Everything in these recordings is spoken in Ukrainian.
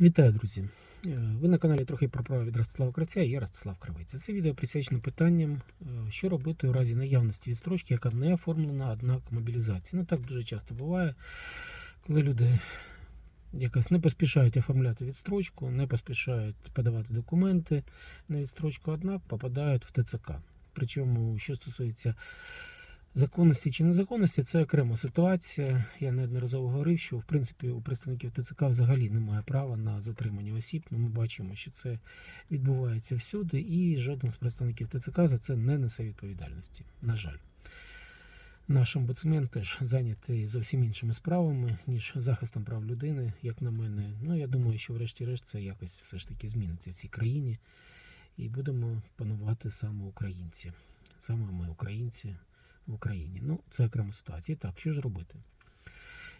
Вітаю, друзі! Е, Ви на каналі трохи про право від Ростислава Кравця і я Ростислав Кравець. Це відео присвячено питанням, е, що робити у разі наявності відстрочки, яка не оформлена, однак мобілізації. Ну так дуже часто буває, коли люди якось не поспішають оформляти відстрочку, не поспішають подавати документи на відстрочку, однак попадають в ТЦК. Причому, що стосується Законності чи незаконності це окрема ситуація. Я неодноразово говорив, що в принципі у представників ТЦК взагалі немає права на затримання осіб. Ну, ми бачимо, що це відбувається всюди, і жоден з представників ТЦК за це не несе відповідальності. На жаль, наш омбудсмен теж зайнятий зовсім іншими справами, ніж захистом прав людини, як на мене. Ну я думаю, що врешті-решт це якось все ж таки зміниться в цій країні, і будемо панувати саме українці, саме ми, українці в Україні. Ну, це окрема ситуація. Так, що ж робити?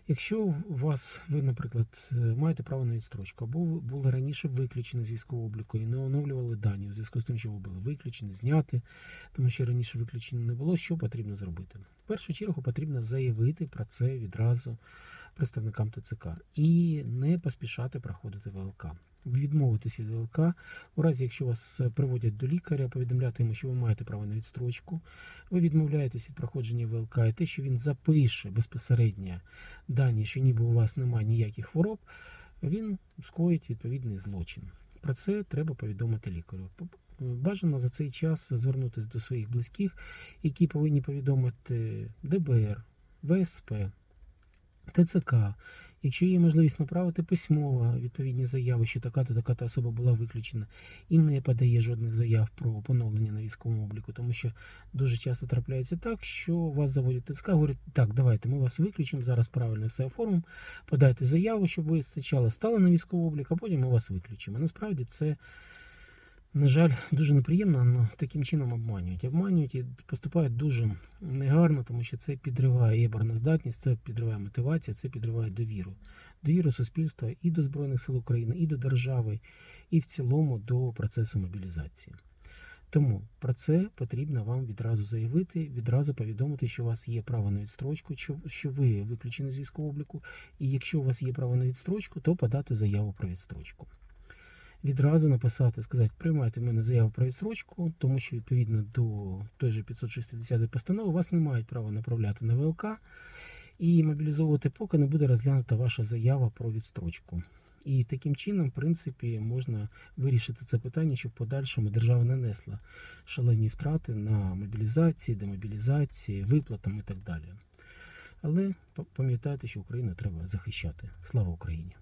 Якщо у вас, ви, наприклад, е, маєте право на відстрочку, або ви були раніше виключені з військового обліку і не оновлювали дані у зв'язку з тим, що ви були виключені, зняти, тому що раніше виключення не було, що потрібно зробити? Першу чергу потрібно заявити про це відразу представникам ТЦК і не поспішати проходити ВЛК. Відмовитись від ВЛК, у разі, якщо вас приводять до лікаря, повідомляти йому, що ви маєте право на відстрочку, ви відмовляєтесь від проходження ВЛК, і те, що він запише безпосередньо дані, що ніби у вас немає ніяких хвороб, він скоїть відповідний злочин. Про це треба повідомити лікарю. Бажано за цей час звернутися до своїх близьких, які повинні повідомити ДБР, ВСП, ТЦК. Якщо є можливість направити письмово відповідні заяви, що така-то така-то особа була виключена і не подає жодних заяв про поновлення на військовому обліку, тому що дуже часто трапляється так, що вас заводять ТСК, говорять, так, давайте ми вас виключимо, зараз правильно все оформимо, подайте заяву, щоб ви спочатку стали на військовий облік, а потім ми вас виключимо. Насправді це. На жаль, дуже неприємно, але таким чином обманюють. Обманюють і поступають дуже негарно, тому що це підриває і обороноздатність, це підриває мотивацію, це підриває довіру. Довіру суспільства і до Збройних сил України, і до держави, і в цілому до процесу мобілізації. Тому про це потрібно вам відразу заявити, відразу повідомити, що у вас є право на відстрочку, що- що ви виключені з військового обліку, і якщо у вас є право на відстрочку, то подати заяву про відстрочку відразу написати, сказати, приймайте в мене заяву про відстрочку, тому що відповідно до той же 560 постанови вас не мають права направляти на ВЛК і мобілізовувати, поки не буде розглянута ваша заява про відстрочку. І таким чином, в принципі, можна вирішити це питання, щоб в подальшому держава не несла шалені втрати на мобілізації, демобілізації, виплатам і так далі. Але пам'ятайте, що Україну треба захищати. Слава Україні!